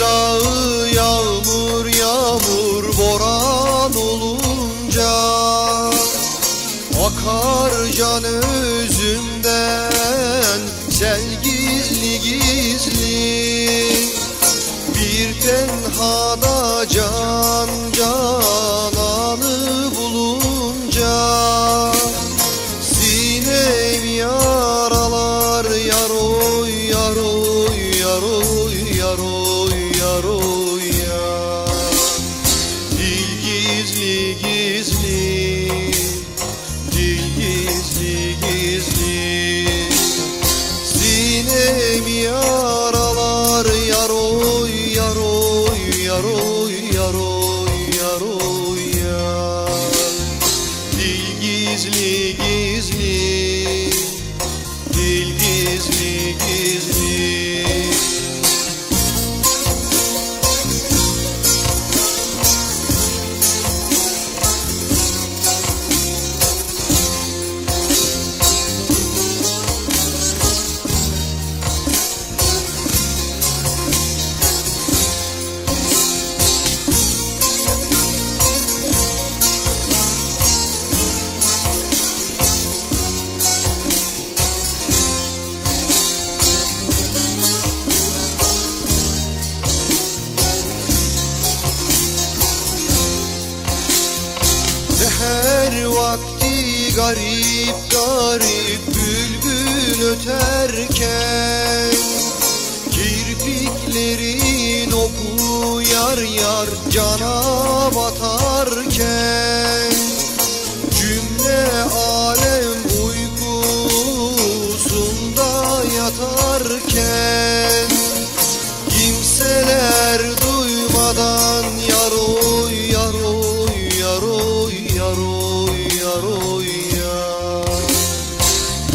dağı yağmur yağmur boran olunca Akar can özümden sel gizli gizli. Bir tenhada can cananı gizli Seher vakti garip garip bülbül öterken Kirpiklerin oku yar yar cana batarken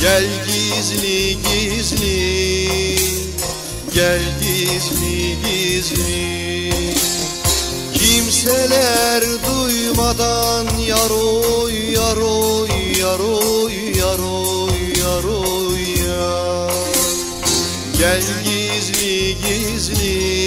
Gel gizli gizli. Gel gizli gizli. Kimseler duymadan yaroy yaroy yaroy yaroy yaroy ya Gel gizli gizli